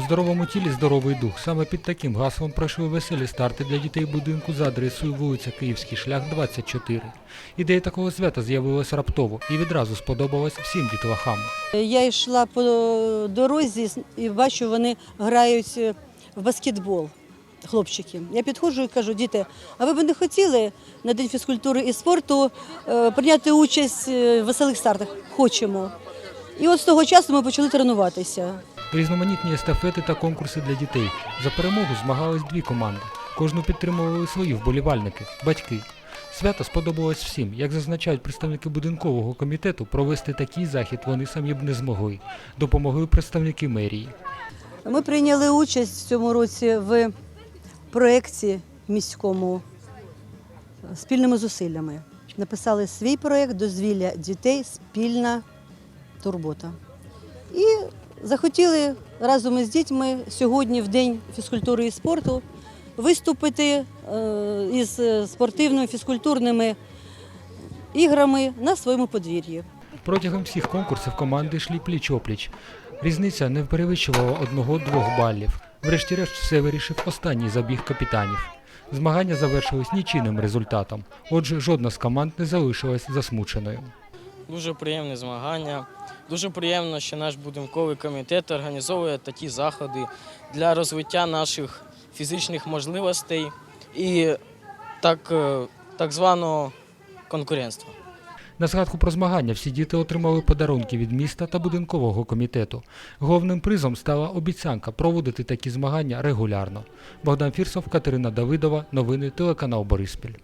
У здоровому тілі здоровий дух. Саме під таким гаслом пройшли веселі старти для дітей будинку за адресою вулиця Київський шлях, 24. Ідея такого свята з'явилась раптово і відразу сподобалась всім дітлахам. Я йшла по дорозі і бачу, вони грають в баскетбол. Хлопчики. Я підходжу і кажу, діти, а ви б не хотіли на День фізкультури і спорту е, прийняти участь е, в веселих стартах? Хочемо. І от з того часу ми почали тренуватися. Різноманітні естафети та конкурси для дітей. За перемогу змагались дві команди. Кожну підтримували свої вболівальники, батьки. Свято сподобалось всім. Як зазначають представники будинкового комітету, провести такий захід вони самі б не змогли. Допомогли представники мерії. Ми прийняли участь в цьому році в проєкті міському спільними зусиллями. Написали свій проєкт дозвілля дітей спільна турбота. І захотіли разом із дітьми сьогодні, в День фізкультури і спорту, виступити е, із спортивними фізкультурними іграми на своєму подвір'ї. Протягом всіх конкурсів команди йшли пліч-опліч. Різниця не перевищувала одного-двох балів. Врешті-решт все вирішив останній забіг капітанів. Змагання завершились нічийним результатом. Отже, жодна з команд не залишилась засмученою. Дуже приємне змагання. Дуже приємно, що наш будинковий комітет організовує такі заходи для розвиття наших фізичних можливостей і так, е, так званого конкурентства. На згадку про змагання всі діти отримали подарунки від міста та будинкового комітету. Головним призом стала обіцянка проводити такі змагання регулярно. Богдан Фірсов, Катерина Давидова, новини телеканал Бориспіль.